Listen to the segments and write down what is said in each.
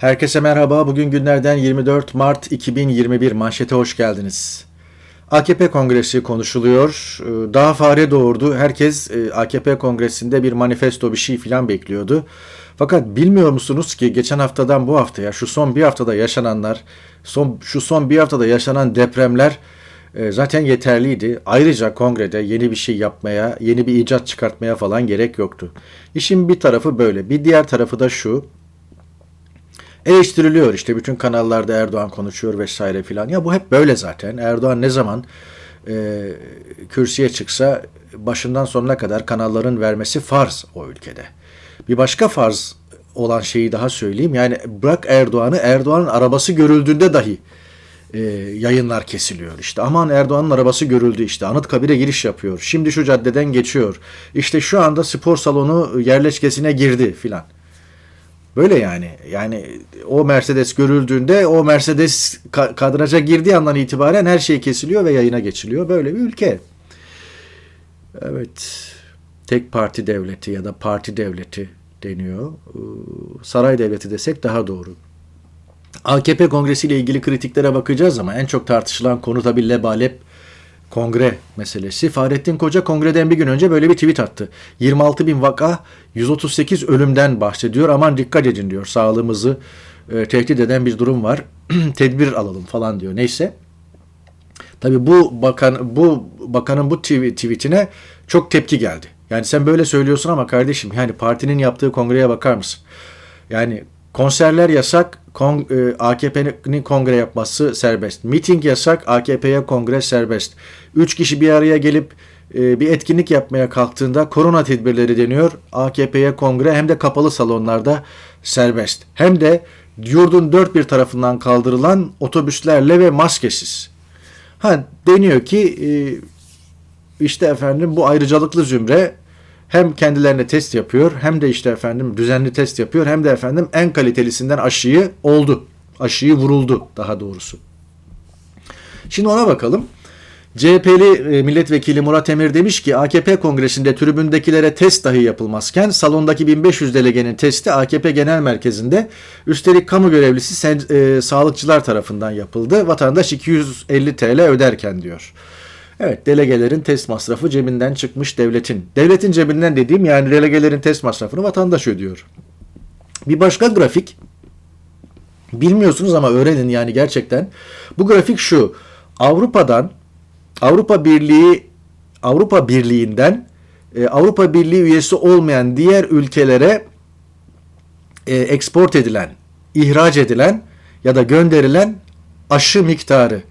Herkese merhaba. Bugün günlerden 24 Mart 2021 manşete hoş geldiniz. AKP kongresi konuşuluyor. Ee, daha fare doğurdu. Herkes e, AKP kongresinde bir manifesto bir şey filan bekliyordu. Fakat bilmiyor musunuz ki geçen haftadan bu haftaya şu son bir haftada yaşananlar, son şu son bir haftada yaşanan depremler e, zaten yeterliydi. Ayrıca kongrede yeni bir şey yapmaya, yeni bir icat çıkartmaya falan gerek yoktu. İşin bir tarafı böyle. Bir diğer tarafı da şu eleştiriliyor işte bütün kanallarda Erdoğan konuşuyor vesaire filan. Ya bu hep böyle zaten. Erdoğan ne zaman e, kürsüye çıksa başından sonuna kadar kanalların vermesi farz o ülkede. Bir başka farz olan şeyi daha söyleyeyim. Yani bırak Erdoğan'ı Erdoğan'ın arabası görüldüğünde dahi e, yayınlar kesiliyor. İşte aman Erdoğan'ın arabası görüldü işte Anıtkabir'e giriş yapıyor. Şimdi şu caddeden geçiyor. İşte şu anda spor salonu yerleşkesine girdi filan. Böyle yani. Yani o Mercedes görüldüğünde o Mercedes kadraja girdiği andan itibaren her şey kesiliyor ve yayına geçiliyor. Böyle bir ülke. Evet. Tek parti devleti ya da parti devleti deniyor. Ee, saray devleti desek daha doğru. AKP kongresiyle ilgili kritiklere bakacağız ama en çok tartışılan konu tabii lebalep kongre meselesi. Fahrettin Koca kongreden bir gün önce böyle bir tweet attı. 26 bin vaka 138 ölümden bahsediyor. Aman dikkat edin diyor. Sağlığımızı e, tehdit eden bir durum var. Tedbir alalım falan diyor. Neyse. Tabi bu bakan bu bakanın bu tweetine çok tepki geldi. Yani sen böyle söylüyorsun ama kardeşim yani partinin yaptığı kongreye bakar mısın? Yani konserler yasak, Kong, e, AKP'nin kongre yapması serbest. Miting yasak, AKP'ye kongre serbest. Üç kişi bir araya gelip e, bir etkinlik yapmaya kalktığında korona tedbirleri deniyor. AKP'ye kongre hem de kapalı salonlarda serbest. Hem de yurdun dört bir tarafından kaldırılan otobüslerle ve maskesiz. Ha deniyor ki e, işte efendim bu ayrıcalıklı zümre hem kendilerine test yapıyor hem de işte efendim düzenli test yapıyor hem de efendim en kalitelisinden aşıyı oldu. Aşıyı vuruldu daha doğrusu. Şimdi ona bakalım. CHP'li e, milletvekili Murat Emir demiş ki AKP kongresinde tribündekilere test dahi yapılmazken salondaki 1500 delegenin testi AKP genel merkezinde üstelik kamu görevlisi e, sağlıkçılar tarafından yapıldı. Vatandaş 250 TL öderken diyor. Evet delegelerin test masrafı cebinden çıkmış devletin. Devletin cebinden dediğim yani delegelerin test masrafını vatandaş ödüyor. Bir başka grafik bilmiyorsunuz ama öğrenin yani gerçekten. Bu grafik şu. Avrupa'dan Avrupa Birliği Avrupa Birliği'nden e, Avrupa Birliği üyesi olmayan diğer ülkelere e, export edilen, ihraç edilen ya da gönderilen aşı miktarı.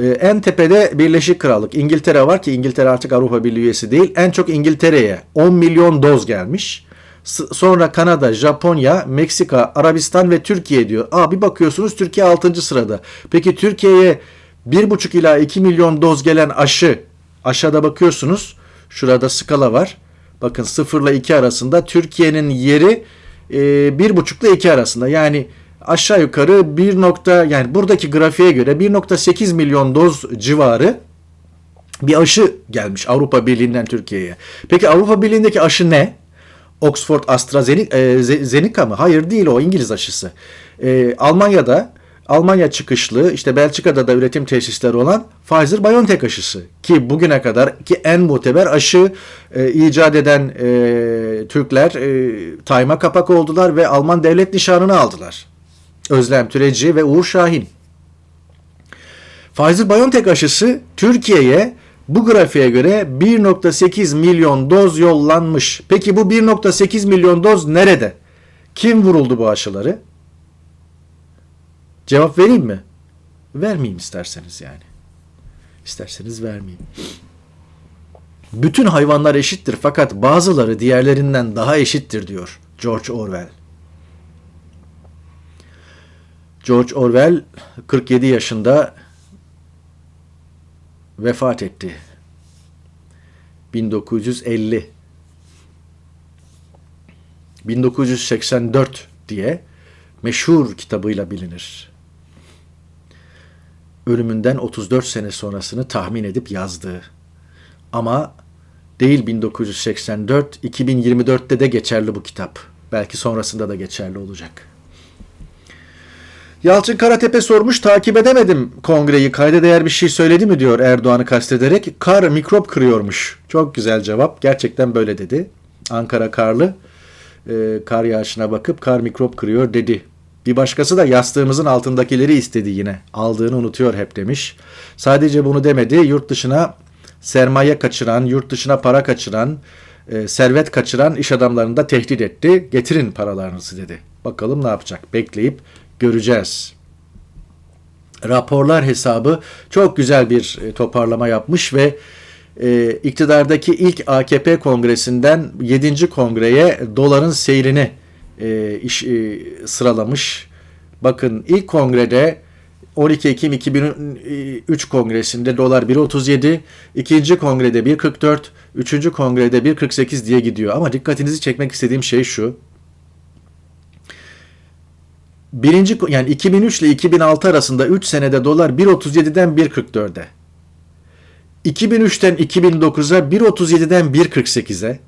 E, en tepede Birleşik Krallık, İngiltere var ki İngiltere artık Avrupa Birliği üyesi değil. En çok İngiltere'ye 10 milyon doz gelmiş. Sonra Kanada, Japonya, Meksika, Arabistan ve Türkiye diyor. Aa bir bakıyorsunuz Türkiye 6. sırada. Peki Türkiye'ye 1,5 ila 2 milyon doz gelen aşı aşağıda bakıyorsunuz. Şurada skala var. Bakın 0 ile 2 arasında Türkiye'nin yeri e, 1,5 ile 2 arasında. Yani aşağı yukarı 1 nokta yani buradaki grafiğe göre 1.8 milyon doz civarı bir aşı gelmiş Avrupa Birliği'nden Türkiye'ye. Peki Avrupa Birliği'ndeki aşı ne? Oxford AstraZeneca mı? Hayır değil o İngiliz aşısı. E, Almanya'da Almanya çıkışlı işte Belçika'da da üretim tesisleri olan Pfizer-BioNTech aşısı ki bugüne kadar ki en muteber aşı e, icat eden e, Türkler e, Tayma kapak oldular ve Alman devlet nişanını aldılar. Özlem Türeci ve Uğur Şahin. Pfizer-BioNTech aşısı Türkiye'ye bu grafiğe göre 1.8 milyon doz yollanmış. Peki bu 1.8 milyon doz nerede? Kim vuruldu bu aşıları? Cevap vereyim mi? Vermeyeyim isterseniz yani. İsterseniz vermeyeyim. Bütün hayvanlar eşittir fakat bazıları diğerlerinden daha eşittir diyor George Orwell. George Orwell 47 yaşında vefat etti. 1950 1984 diye meşhur kitabıyla bilinir ölümünden 34 sene sonrasını tahmin edip yazdığı. Ama değil 1984, 2024'te de geçerli bu kitap. Belki sonrasında da geçerli olacak. Yalçın Karatepe sormuş takip edemedim kongreyi kayda değer bir şey söyledi mi diyor Erdoğan'ı kastederek. Kar mikrop kırıyormuş. Çok güzel cevap. Gerçekten böyle dedi. Ankara karlı e, kar yağışına bakıp kar mikrop kırıyor dedi. Bir başkası da yastığımızın altındakileri istedi yine. Aldığını unutuyor hep demiş. Sadece bunu demedi. Yurt dışına sermaye kaçıran, yurt dışına para kaçıran, e, servet kaçıran iş adamlarını da tehdit etti. Getirin paralarınızı dedi. Bakalım ne yapacak? Bekleyip göreceğiz. Raporlar hesabı çok güzel bir e, toparlama yapmış ve e, iktidardaki ilk AKP kongresinden 7. kongreye doların seyrini e, iş, e, sıralamış. Bakın ilk kongrede 12 Ekim 2003 kongresinde dolar 1.37, ikinci kongrede 1.44, üçüncü kongrede 1.48 diye gidiyor. Ama dikkatinizi çekmek istediğim şey şu. Birinci yani 2003 ile 2006 arasında 3 senede dolar 1.37'den 1.44'e. 2003'ten 2009'a 1.37'den 1.48'e.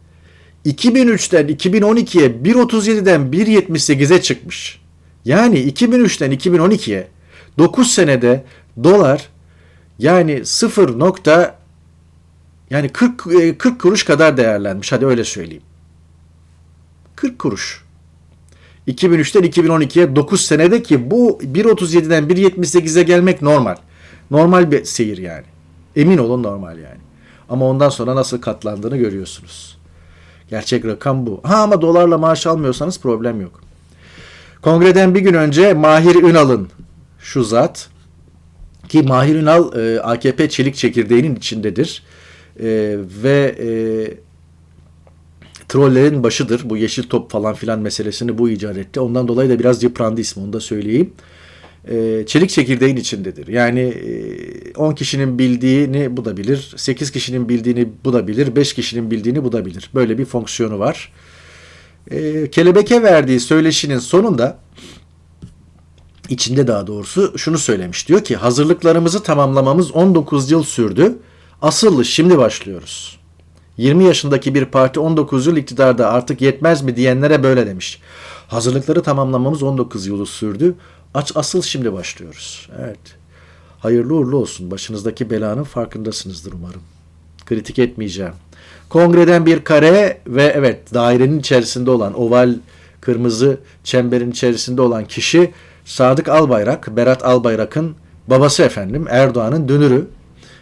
2003'ten 2012'ye 1.37'den 1.78'e çıkmış. Yani 2003'ten 2012'ye 9 senede dolar yani 0 nokta yani 40 40 kuruş kadar değerlenmiş. Hadi öyle söyleyeyim. 40 kuruş. 2003'ten 2012'ye 9 senede ki bu 1.37'den 1.78'e gelmek normal. Normal bir seyir yani. Emin olun normal yani. Ama ondan sonra nasıl katlandığını görüyorsunuz. Gerçek rakam bu. Ha ama dolarla maaş almıyorsanız problem yok. Kongreden bir gün önce Mahir Ünal'ın şu zat ki Mahir Ünal e, AKP çelik çekirdeğinin içindedir. E, ve e, trollerin başıdır. Bu yeşil top falan filan meselesini bu icat etti. Ondan dolayı da biraz yıprandı ismi onu da söyleyeyim. E, çelik çekirdeğin içindedir. Yani e, 10 kişinin bildiğini bu da bilir. 8 kişinin bildiğini bu da bilir. 5 kişinin bildiğini bu da bilir. Böyle bir fonksiyonu var. E, kelebeke verdiği söyleşinin sonunda içinde daha doğrusu şunu söylemiş. Diyor ki hazırlıklarımızı tamamlamamız 19 yıl sürdü. Asıl şimdi başlıyoruz. 20 yaşındaki bir parti 19 yıl iktidarda artık yetmez mi diyenlere böyle demiş. Hazırlıkları tamamlamamız 19 yılı sürdü. Aç asıl şimdi başlıyoruz. Evet. Hayırlı uğurlu olsun. Başınızdaki belanın farkındasınızdır umarım. Kritik etmeyeceğim. Kongreden bir kare ve evet dairenin içerisinde olan oval kırmızı çemberin içerisinde olan kişi Sadık Albayrak, Berat Albayrak'ın babası efendim Erdoğan'ın dönürü.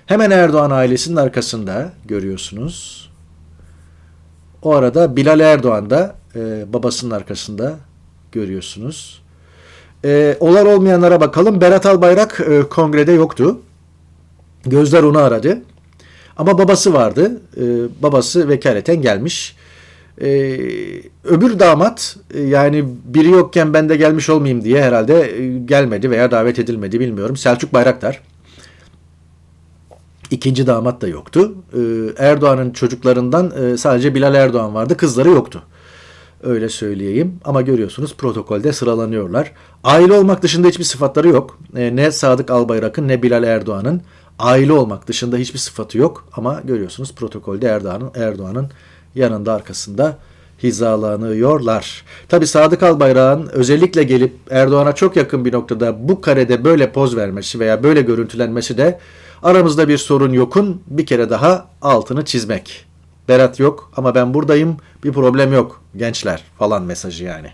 Hemen Erdoğan ailesinin arkasında görüyorsunuz. O arada Bilal Erdoğan da e, babasının arkasında görüyorsunuz. E, olar olmayanlara bakalım. Berat Albayrak e, kongrede yoktu. Gözler onu aradı. Ama babası vardı. E, babası vekaleten gelmiş. E, öbür damat e, yani biri yokken ben de gelmiş olmayayım diye herhalde e, gelmedi veya davet edilmedi bilmiyorum. Selçuk Bayraktar. İkinci damat da yoktu. E, Erdoğan'ın çocuklarından e, sadece Bilal Erdoğan vardı. Kızları yoktu. Öyle söyleyeyim. Ama görüyorsunuz protokolde sıralanıyorlar. Aile olmak dışında hiçbir sıfatları yok. E, ne Sadık Albayrak'ın ne Bilal Erdoğan'ın aile olmak dışında hiçbir sıfatı yok. Ama görüyorsunuz protokolde Erdoğan'ın Erdoğan'ın yanında arkasında hizalanıyorlar. Tabi Sadık Albayrak'ın özellikle gelip Erdoğan'a çok yakın bir noktada bu karede böyle poz vermesi veya böyle görüntülenmesi de aramızda bir sorun yokun bir kere daha altını çizmek. Berat yok ama ben buradayım bir problem yok gençler falan mesajı yani.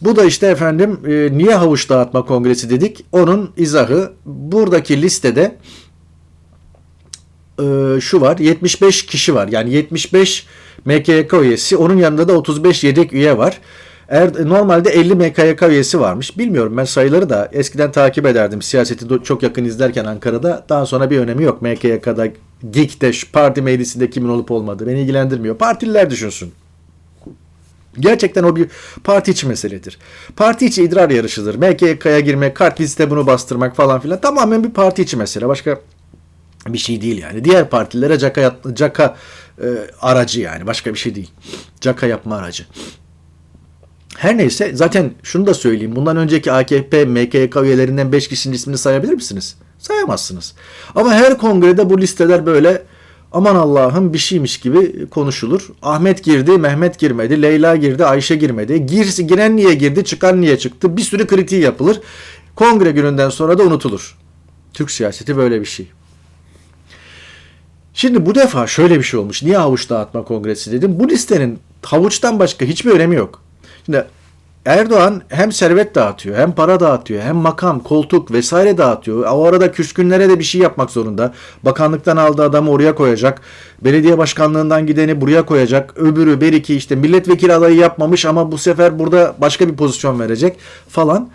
Bu da işte efendim e, niye havuç dağıtma kongresi dedik onun izahı buradaki listede e, şu var 75 kişi var yani 75 MKYK üyesi onun yanında da 35 yedek üye var. Er, normalde 50 MKYK üyesi varmış. Bilmiyorum ben sayıları da eskiden takip ederdim. Siyaseti çok yakın izlerken Ankara'da. Daha sonra bir önemi yok. MKYK'da, GİK'te, parti meclisinde kimin olup olmadığı beni ilgilendirmiyor. Partililer düşünsün. Gerçekten o bir parti içi meseledir. Parti içi idrar yarışıdır. MKYK'ya girmek, kart liste bunu bastırmak falan filan tamamen bir parti içi mesele. Başka bir şey değil yani. Diğer partilere caka, caka e, aracı yani. Başka bir şey değil. Caka yapma aracı. Her neyse zaten şunu da söyleyeyim. Bundan önceki AKP, MKYK üyelerinden 5 kişinin ismini sayabilir misiniz? Sayamazsınız. Ama her kongrede bu listeler böyle aman Allah'ım bir şeymiş gibi konuşulur. Ahmet girdi, Mehmet girmedi, Leyla girdi, Ayşe girmedi. Girsi, giren niye girdi, çıkan niye çıktı? Bir sürü kritiği yapılır. Kongre gününden sonra da unutulur. Türk siyaseti böyle bir şey. Şimdi bu defa şöyle bir şey olmuş. Niye havuç dağıtma kongresi dedim. Bu listenin havuçtan başka hiçbir önemi yok. Şimdi Erdoğan hem servet dağıtıyor, hem para dağıtıyor, hem makam, koltuk vesaire dağıtıyor. O arada küskünlere de bir şey yapmak zorunda. Bakanlıktan aldığı adamı oraya koyacak. Belediye başkanlığından gideni buraya koyacak. Öbürü beriki işte milletvekili adayı yapmamış ama bu sefer burada başka bir pozisyon verecek falan.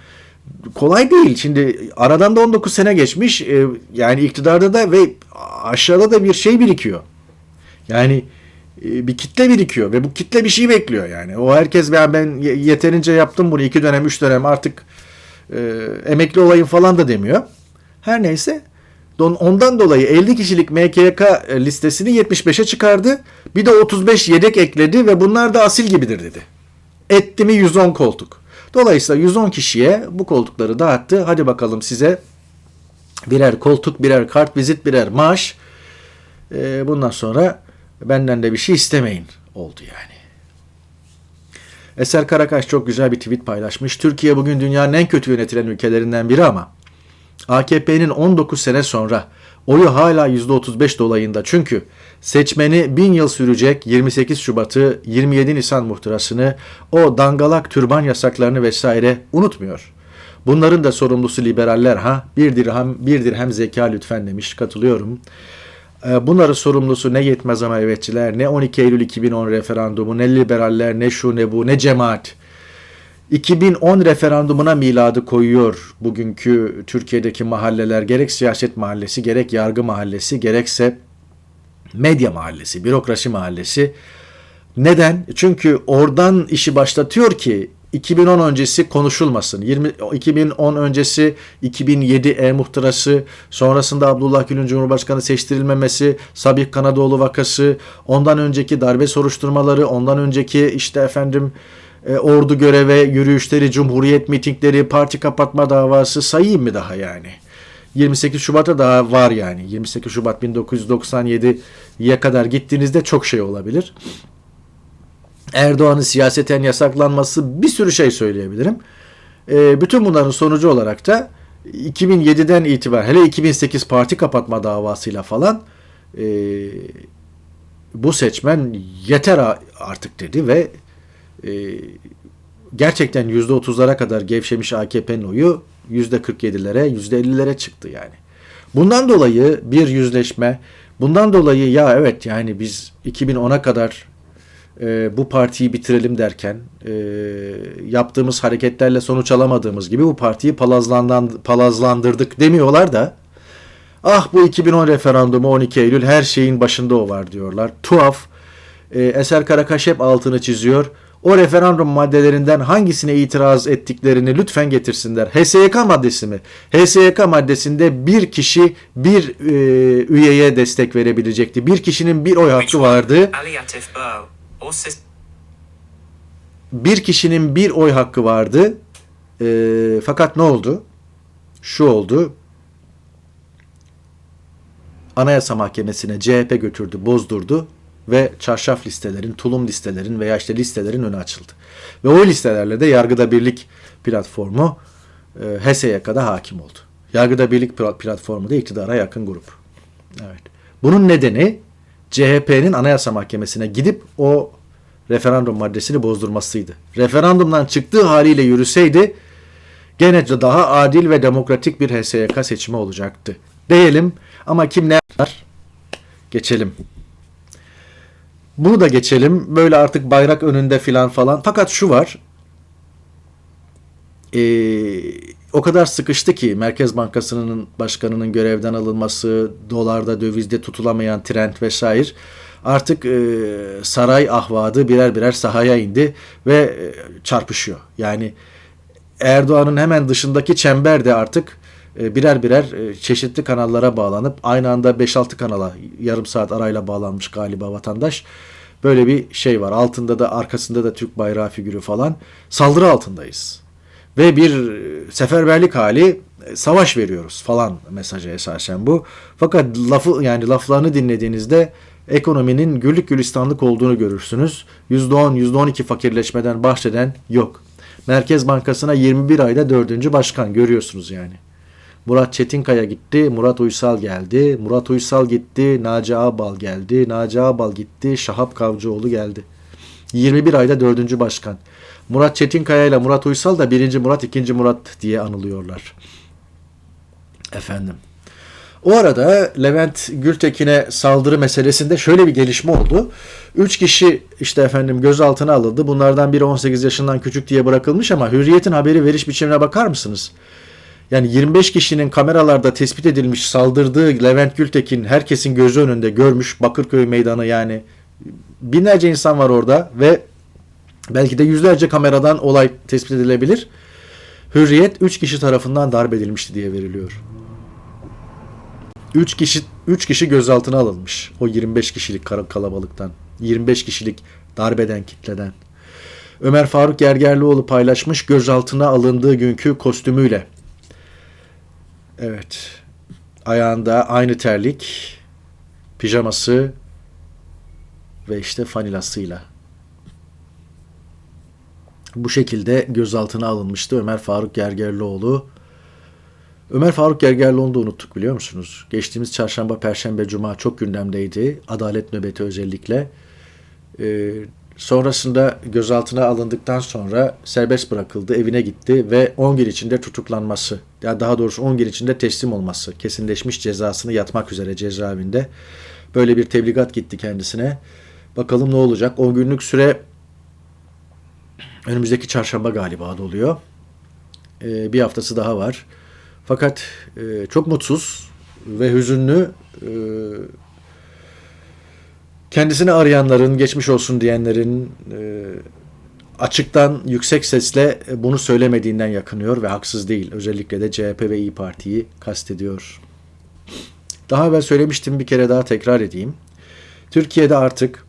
Kolay değil. Şimdi aradan da 19 sene geçmiş. Ee, Yani iktidarda da ve aşağıda da bir şey birikiyor. Yani bir kitle birikiyor ve bu kitle bir şey bekliyor yani. O herkes ben ben ye- yeterince yaptım bunu iki dönem üç dönem artık e, emekli olayım falan da demiyor. Her neyse ondan dolayı 50 kişilik MKK listesini 75'e çıkardı. Bir de 35 yedek ekledi ve bunlar da asil gibidir dedi. Etti mi 110 koltuk. Dolayısıyla 110 kişiye bu koltukları dağıttı. Hadi bakalım size birer koltuk, birer kart vizit, birer maaş. Ee, bundan sonra benden de bir şey istemeyin oldu yani. Eser Karakaş çok güzel bir tweet paylaşmış. Türkiye bugün dünyanın en kötü yönetilen ülkelerinden biri ama AKP'nin 19 sene sonra oyu hala %35 dolayında. Çünkü seçmeni bin yıl sürecek 28 Şubat'ı 27 Nisan muhtırasını o dangalak türban yasaklarını vesaire unutmuyor. Bunların da sorumlusu liberaller ha bir dirhem bir dirhem zeka lütfen demiş katılıyorum. Ee, Bunların sorumlusu ne yetmez ama evetçiler, ne 12 Eylül 2010 referandumu, ne liberaller, ne şu ne bu, ne cemaat. 2010 referandumuna miladı koyuyor bugünkü Türkiye'deki mahalleler. Gerek siyaset mahallesi, gerek yargı mahallesi, gerekse medya mahallesi, bürokrasi mahallesi. Neden? Çünkü oradan işi başlatıyor ki 2010 öncesi konuşulmasın. 20, 2010 öncesi 2007 e-muhtırası, sonrasında Abdullah Gül'ün Cumhurbaşkanı seçtirilmemesi, Sabih Kanadoğlu vakası, ondan önceki darbe soruşturmaları, ondan önceki işte efendim e, ordu göreve, yürüyüşleri, cumhuriyet mitingleri, parti kapatma davası sayayım mı daha yani? 28 Şubat'a daha var yani. 28 Şubat 1997'ye kadar gittiğinizde çok şey olabilir. Erdoğan'ın siyaseten yasaklanması bir sürü şey söyleyebilirim. E, bütün bunların sonucu olarak da 2007'den itibaren hele 2008 parti kapatma davasıyla falan e, bu seçmen yeter artık dedi ve e, gerçekten %30'lara kadar gevşemiş AKP'nin oyu %47'lere %50'lere çıktı yani. Bundan dolayı bir yüzleşme, bundan dolayı ya evet yani biz 2010'a kadar e, bu partiyi bitirelim derken e, yaptığımız hareketlerle sonuç alamadığımız gibi bu partiyi palazlandırdık demiyorlar da ah bu 2010 referandumu 12 Eylül her şeyin başında o var diyorlar. Tuhaf. E, Eser Karakaş hep altını çiziyor. O referandum maddelerinden hangisine itiraz ettiklerini lütfen getirsinler. HSYK maddesi mi? HSYK maddesinde bir kişi bir e, üyeye destek verebilecekti. Bir kişinin bir oy hakkı vardı. Or Sis- bir kişinin bir oy hakkı vardı. Ee, fakat ne oldu? Şu oldu. Anayasa Mahkemesi'ne CHP götürdü, bozdurdu ve çarşaf listelerin, tulum listelerin veya işte listelerin önü açıldı. Ve o listelerle de Yargıda Birlik platformu e, HSYK'da hakim oldu. Yargıda Birlik pla- platformu da iktidara yakın grup. Evet. Bunun nedeni CHP'nin Anayasa Mahkemesi'ne gidip o referandum maddesini bozdurmasıydı. Referandumdan çıktığı haliyle yürüseydi gene daha adil ve demokratik bir HSYK seçimi olacaktı. Diyelim ama kim ne yapar? Geçelim. Bunu da geçelim. Böyle artık bayrak önünde filan falan. Fakat şu var. Ee, o kadar sıkıştı ki Merkez Bankası'nın başkanının görevden alınması, dolarda dövizde tutulamayan trend vesaire artık e, saray ahvadı birer birer sahaya indi ve e, çarpışıyor. Yani Erdoğan'ın hemen dışındaki çember de artık e, birer birer e, çeşitli kanallara bağlanıp aynı anda 5-6 kanala yarım saat arayla bağlanmış galiba vatandaş. Böyle bir şey var. Altında da arkasında da Türk bayrağı figürü falan. Saldırı altındayız. Ve bir e, seferberlik hali e, savaş veriyoruz falan mesajı esasen bu. Fakat lafı yani laflarını dinlediğinizde ekonominin güllük gülistanlık olduğunu görürsünüz. %10, %12 fakirleşmeden bahseden yok. Merkez Bankası'na 21 ayda dördüncü başkan görüyorsunuz yani. Murat Çetinkaya gitti, Murat Uysal geldi. Murat Uysal gitti, Naci Ağbal geldi. Naci Ağbal gitti, Şahap Kavcıoğlu geldi. 21 ayda dördüncü başkan. Murat Çetinkaya ile Murat Uysal da birinci Murat, ikinci Murat diye anılıyorlar. Efendim. O arada Levent Gültekin'e saldırı meselesinde şöyle bir gelişme oldu. Üç kişi işte efendim gözaltına alındı. Bunlardan biri 18 yaşından küçük diye bırakılmış ama Hürriyet'in haberi veriş biçimine bakar mısınız? Yani 25 kişinin kameralarda tespit edilmiş saldırdığı Levent Gültekin herkesin gözü önünde görmüş Bakırköy meydanı yani binlerce insan var orada ve belki de yüzlerce kameradan olay tespit edilebilir. Hürriyet 3 kişi tarafından darp edilmişti diye veriliyor. 3 kişi 3 kişi gözaltına alınmış o 25 kişilik kalabalıktan. 25 kişilik darbeden kitleden. Ömer Faruk Gergerlioğlu paylaşmış gözaltına alındığı günkü kostümüyle. Evet. Ayağında aynı terlik, pijaması ve işte fanilasıyla. Bu şekilde gözaltına alınmıştı Ömer Faruk Gergerlioğlu. Ömer Faruk Gergerlioğlu'nu da unuttuk biliyor musunuz? Geçtiğimiz çarşamba, perşembe, cuma çok gündemdeydi. Adalet nöbeti özellikle. Ee, sonrasında gözaltına alındıktan sonra serbest bırakıldı, evine gitti ve 10 gün içinde tutuklanması, ya daha doğrusu 10 gün içinde teslim olması, kesinleşmiş cezasını yatmak üzere cezaevinde. Böyle bir tebligat gitti kendisine. Bakalım ne olacak? 10 günlük süre önümüzdeki çarşamba galiba doluyor. Ee, bir haftası daha var. Fakat e, çok mutsuz ve hüzünlü e, kendisini arayanların, geçmiş olsun diyenlerin e, açıktan yüksek sesle bunu söylemediğinden yakınıyor ve haksız değil. Özellikle de CHP ve İyi Parti'yi kastediyor. Daha evvel söylemiştim bir kere daha tekrar edeyim. Türkiye'de artık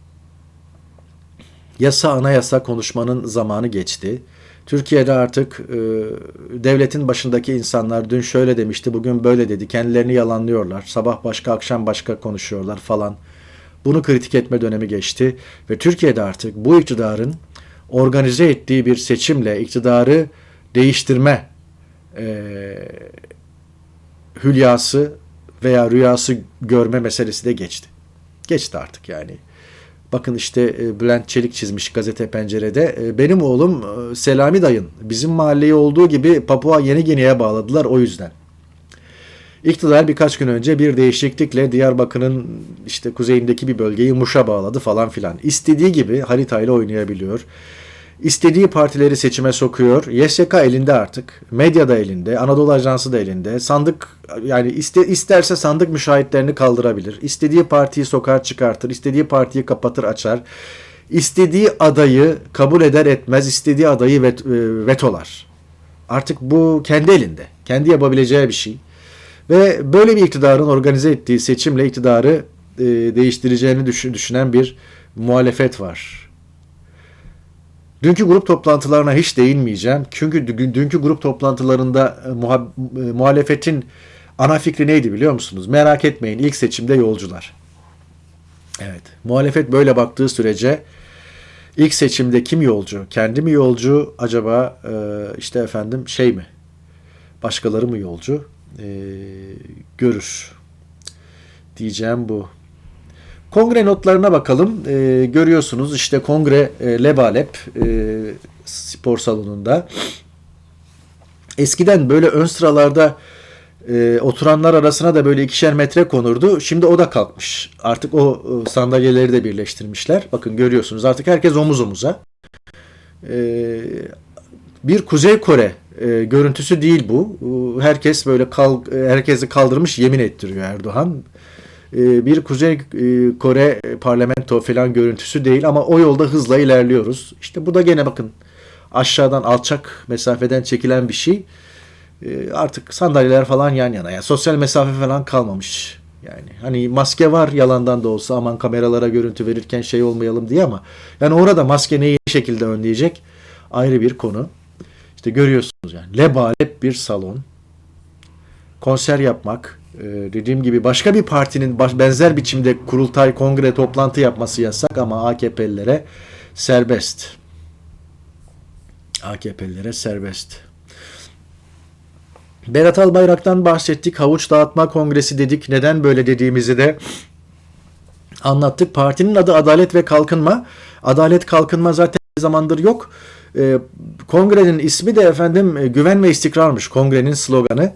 yasa anayasa konuşmanın zamanı geçti. Türkiye'de artık e, devletin başındaki insanlar dün şöyle demişti, bugün böyle dedi. Kendilerini yalanlıyorlar. Sabah başka, akşam başka konuşuyorlar falan. Bunu kritik etme dönemi geçti ve Türkiye'de artık bu iktidarın organize ettiği bir seçimle iktidarı değiştirme e, hülyası veya rüyası görme meselesi de geçti. Geçti artık yani. Bakın işte e, Bülent Çelik çizmiş gazete pencerede. E, Benim oğlum e, Selami dayın. Bizim mahalleyi olduğu gibi Papua Yeni Gine'ye bağladılar o yüzden. İktidar birkaç gün önce bir değişiklikle Diyarbakır'ın işte kuzeyindeki bir bölgeyi Muş'a bağladı falan filan. İstediği gibi haritayla oynayabiliyor. İstediği partileri seçime sokuyor. YSK elinde artık. Medya da elinde. Anadolu Ajansı da elinde. Sandık yani iste, isterse sandık müşahitlerini kaldırabilir. İstediği partiyi sokağa çıkartır. istediği partiyi kapatır açar. İstediği adayı kabul eder etmez. istediği adayı vet, e, vetolar. Artık bu kendi elinde. Kendi yapabileceği bir şey. Ve böyle bir iktidarın organize ettiği seçimle iktidarı e, değiştireceğini düşün, düşünen bir muhalefet var. Dünkü grup toplantılarına hiç değinmeyeceğim. Çünkü dü- dünkü grup toplantılarında e, e, muhalefetin ana fikri neydi biliyor musunuz? Merak etmeyin ilk seçimde yolcular. Evet. Muhalefet böyle baktığı sürece ilk seçimde kim yolcu? Kendi mi yolcu? Acaba e, işte efendim şey mi? Başkaları mı yolcu? E, görür. Diyeceğim bu. Kongre notlarına bakalım. E, görüyorsunuz işte kongre e, Lebalep e, spor salonunda. Eskiden böyle ön sıralarda e, oturanlar arasına da böyle ikişer metre konurdu. Şimdi o da kalkmış. Artık o e, sandalyeleri de birleştirmişler. Bakın görüyorsunuz artık herkes omuz omuza. E, bir Kuzey Kore e, görüntüsü değil bu. E, Herkes böyle kal, herkesi kaldırmış yemin ettiriyor Erdoğan. E, bir Kuzey e, Kore parlamento falan görüntüsü değil ama o yolda hızla ilerliyoruz. İşte bu da gene bakın aşağıdan alçak mesafeden çekilen bir şey. E, Artık sandalyeler falan yan yana. Yani sosyal mesafe falan kalmamış. Yani hani maske var yalandan da olsa aman kameralara görüntü verirken şey olmayalım diye ama yani orada maske neyi şekilde önleyecek ayrı bir konu. İşte görüyorsunuz yani lebalep bir salon. konser yapmak, e, dediğim gibi başka bir partinin benzer biçimde kurultay, kongre, toplantı yapması yasak ama AKP'lilere serbest. AKP'lilere serbest. Berat Albayrak'tan bahsettik. Havuç Dağıtma Kongresi dedik. Neden böyle dediğimizi de anlattık. Partinin adı Adalet ve Kalkınma. Adalet Kalkınma zaten zamandır yok. Ee, kongrenin ismi de efendim e, güven ve istikrarmış kongrenin sloganı.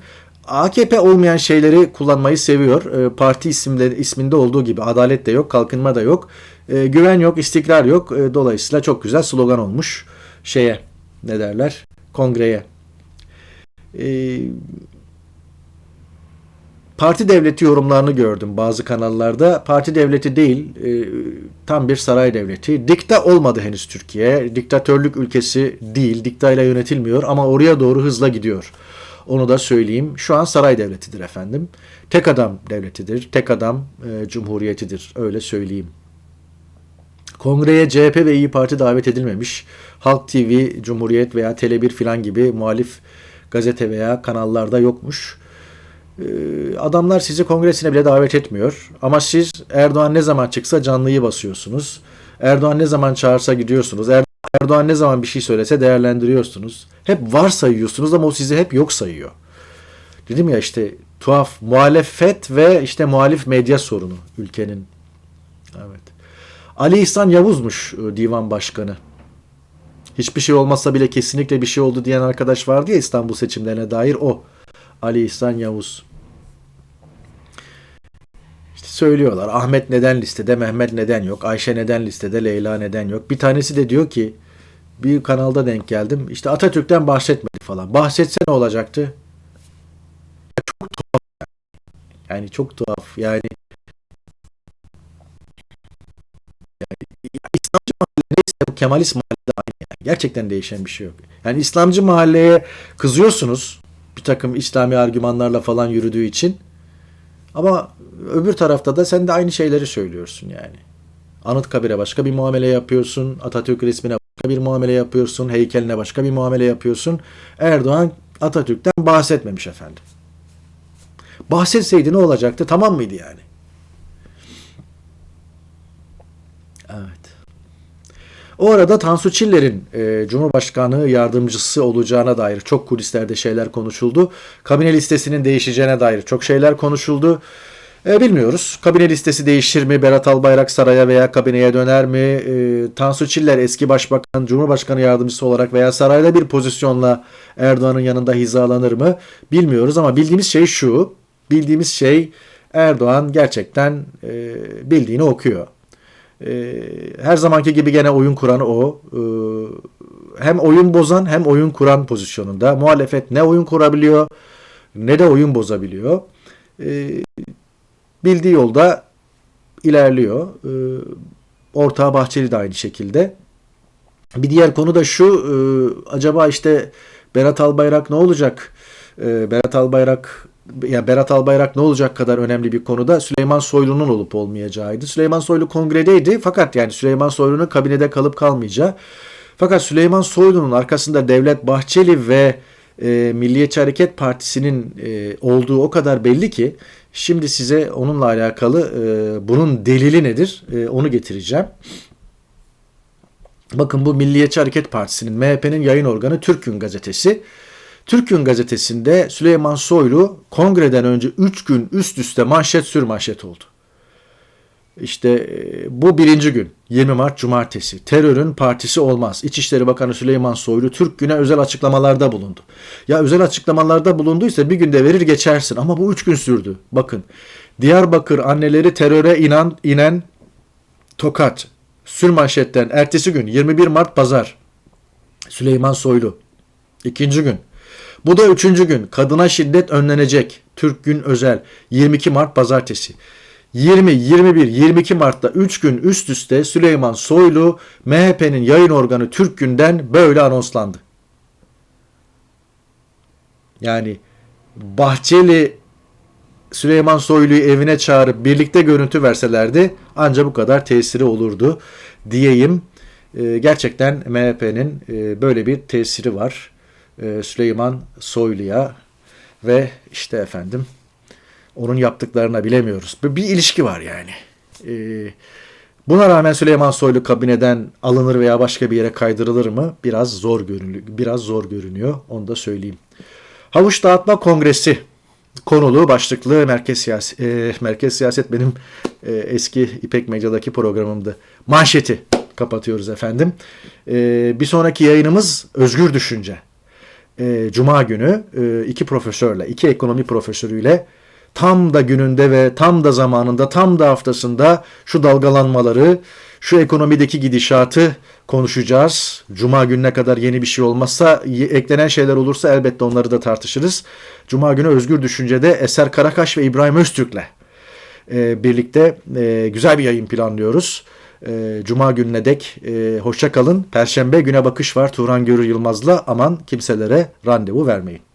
AKP olmayan şeyleri kullanmayı seviyor. Ee, parti isimleri isminde olduğu gibi adalet de yok, kalkınma da yok. Ee, güven yok, istikrar yok. Ee, dolayısıyla çok güzel slogan olmuş şeye ne derler kongreye. Ee, parti devleti yorumlarını gördüm bazı kanallarda. Parti devleti değil, e, tam bir saray devleti. Dikta olmadı henüz Türkiye. Diktatörlük ülkesi değil, diktayla yönetilmiyor ama oraya doğru hızla gidiyor. Onu da söyleyeyim. Şu an saray devletidir efendim. Tek adam devletidir, tek adam e, cumhuriyetidir. Öyle söyleyeyim. Kongreye CHP ve İyi Parti davet edilmemiş. Halk TV, Cumhuriyet veya Tele1 filan gibi muhalif gazete veya kanallarda yokmuş. Ee, adamlar sizi kongresine bile davet etmiyor. Ama siz Erdoğan ne zaman çıksa canlıyı basıyorsunuz. Erdoğan ne zaman çağırsa gidiyorsunuz. Er- Erdoğan ne zaman bir şey söylese değerlendiriyorsunuz. Hep var sayıyorsunuz ama o sizi hep yok sayıyor. Dedim ya işte tuhaf muhalefet ve işte muhalif medya sorunu ülkenin. Evet. Ali İhsan Yavuz'muş e, divan başkanı. Hiçbir şey olmasa bile kesinlikle bir şey oldu diyen arkadaş vardı ya İstanbul seçimlerine dair o. Ali İhsan Yavuz. İşte söylüyorlar Ahmet neden listede, Mehmet neden yok, Ayşe neden listede, Leyla neden yok. Bir tanesi de diyor ki bir kanalda denk geldim. İşte Atatürk'ten bahsetmedi falan. Bahsetse ne olacaktı? Çok tuhaf. Yani çok tuhaf. Yani İslamcı mahalle neyse bu Kemalist mahallede aynı yani. Gerçekten değişen bir şey yok. Yani İslamcı mahalleye kızıyorsunuz bir takım İslami argümanlarla falan yürüdüğü için. Ama öbür tarafta da sen de aynı şeyleri söylüyorsun yani. Anıtkabir'e başka bir muamele yapıyorsun. Atatürk resmine bir muamele yapıyorsun. Heykeline başka bir muamele yapıyorsun. Erdoğan Atatürk'ten bahsetmemiş efendim. Bahsetseydi ne olacaktı? Tamam mıydı yani? Evet. O arada Tansu Çiller'in e, Cumhurbaşkanı yardımcısı olacağına dair çok kulislerde şeyler konuşuldu. Kabine listesinin değişeceğine dair çok şeyler konuşuldu. E, bilmiyoruz. Kabine listesi değişir mi? Berat Albayrak saraya veya kabineye döner mi? E, Tansu Çiller eski başbakan, Cumhurbaşkanı yardımcısı olarak veya sarayda bir pozisyonla Erdoğan'ın yanında hizalanır mı? Bilmiyoruz ama bildiğimiz şey şu. Bildiğimiz şey Erdoğan gerçekten e, bildiğini okuyor. Ee, her zamanki gibi gene oyun kuranı o. Ee, hem oyun bozan hem oyun kuran pozisyonunda. Muhalefet ne oyun kurabiliyor ne de oyun bozabiliyor. Ee, bildiği yolda ilerliyor. Ee, ortağı Bahçeli de aynı şekilde. Bir diğer konu da şu. e, acaba işte Berat Albayrak ne olacak? Ee, Berat Albayrak ya Berat Albayrak ne olacak kadar önemli bir konuda Süleyman Soylu'nun olup olmayacağıydı. Süleyman Soylu kongredeydi fakat yani Süleyman Soylu'nun kabinede kalıp kalmayacağı. Fakat Süleyman Soylu'nun arkasında Devlet Bahçeli ve e, Milliyetçi Hareket Partisi'nin e, olduğu o kadar belli ki şimdi size onunla alakalı e, bunun delili nedir e, onu getireceğim. Bakın bu Milliyetçi Hareket Partisi'nin MHP'nin yayın organı Türk'ün gazetesi. Türk'ün gazetesinde Süleyman Soylu kongreden önce 3 gün üst üste manşet sür manşet oldu. İşte e, bu birinci gün 20 Mart Cumartesi terörün partisi olmaz. İçişleri Bakanı Süleyman Soylu Türk Gün'e özel açıklamalarda bulundu. Ya özel açıklamalarda bulunduysa bir günde verir geçersin ama bu 3 gün sürdü. Bakın Diyarbakır anneleri teröre inan, inen Tokat sür manşetten ertesi gün 21 Mart Pazar Süleyman Soylu. İkinci gün bu da üçüncü gün. Kadına şiddet önlenecek. Türk Gün Özel. 22 Mart Pazartesi. 20, 21, 22 Mart'ta 3 gün üst üste Süleyman Soylu MHP'nin yayın organı Türk Gün'den böyle anonslandı. Yani Bahçeli Süleyman Soylu'yu evine çağırıp birlikte görüntü verselerdi ancak bu kadar tesiri olurdu diyeyim. Ee, gerçekten MHP'nin e, böyle bir tesiri var. Ee, Süleyman Soylu'ya ve işte efendim onun yaptıklarına bilemiyoruz. Bir, ilişki var yani. Ee, buna rağmen Süleyman Soylu kabineden alınır veya başka bir yere kaydırılır mı? Biraz zor görünüyor. Biraz zor görünüyor. Onu da söyleyeyim. Havuç Dağıtma Kongresi konulu başlıklı merkez siyaset, merkez siyaset benim e, eski İpek Medya'daki programımdı. Manşeti kapatıyoruz efendim. E, bir sonraki yayınımız Özgür Düşünce. E, Cuma günü e, iki profesörle, iki ekonomi profesörüyle tam da gününde ve tam da zamanında, tam da haftasında şu dalgalanmaları, şu ekonomideki gidişatı konuşacağız. Cuma gününe kadar yeni bir şey olmazsa, eklenen şeyler olursa elbette onları da tartışırız. Cuma günü Özgür Düşünce'de Eser Karakaş ve İbrahim Öztürk'le e, birlikte e, güzel bir yayın planlıyoruz. E, Cuma gününe dek e, hoşça kalın. Perşembe güne bakış var Turan Görür Yılmaz'la. Aman kimselere randevu vermeyin.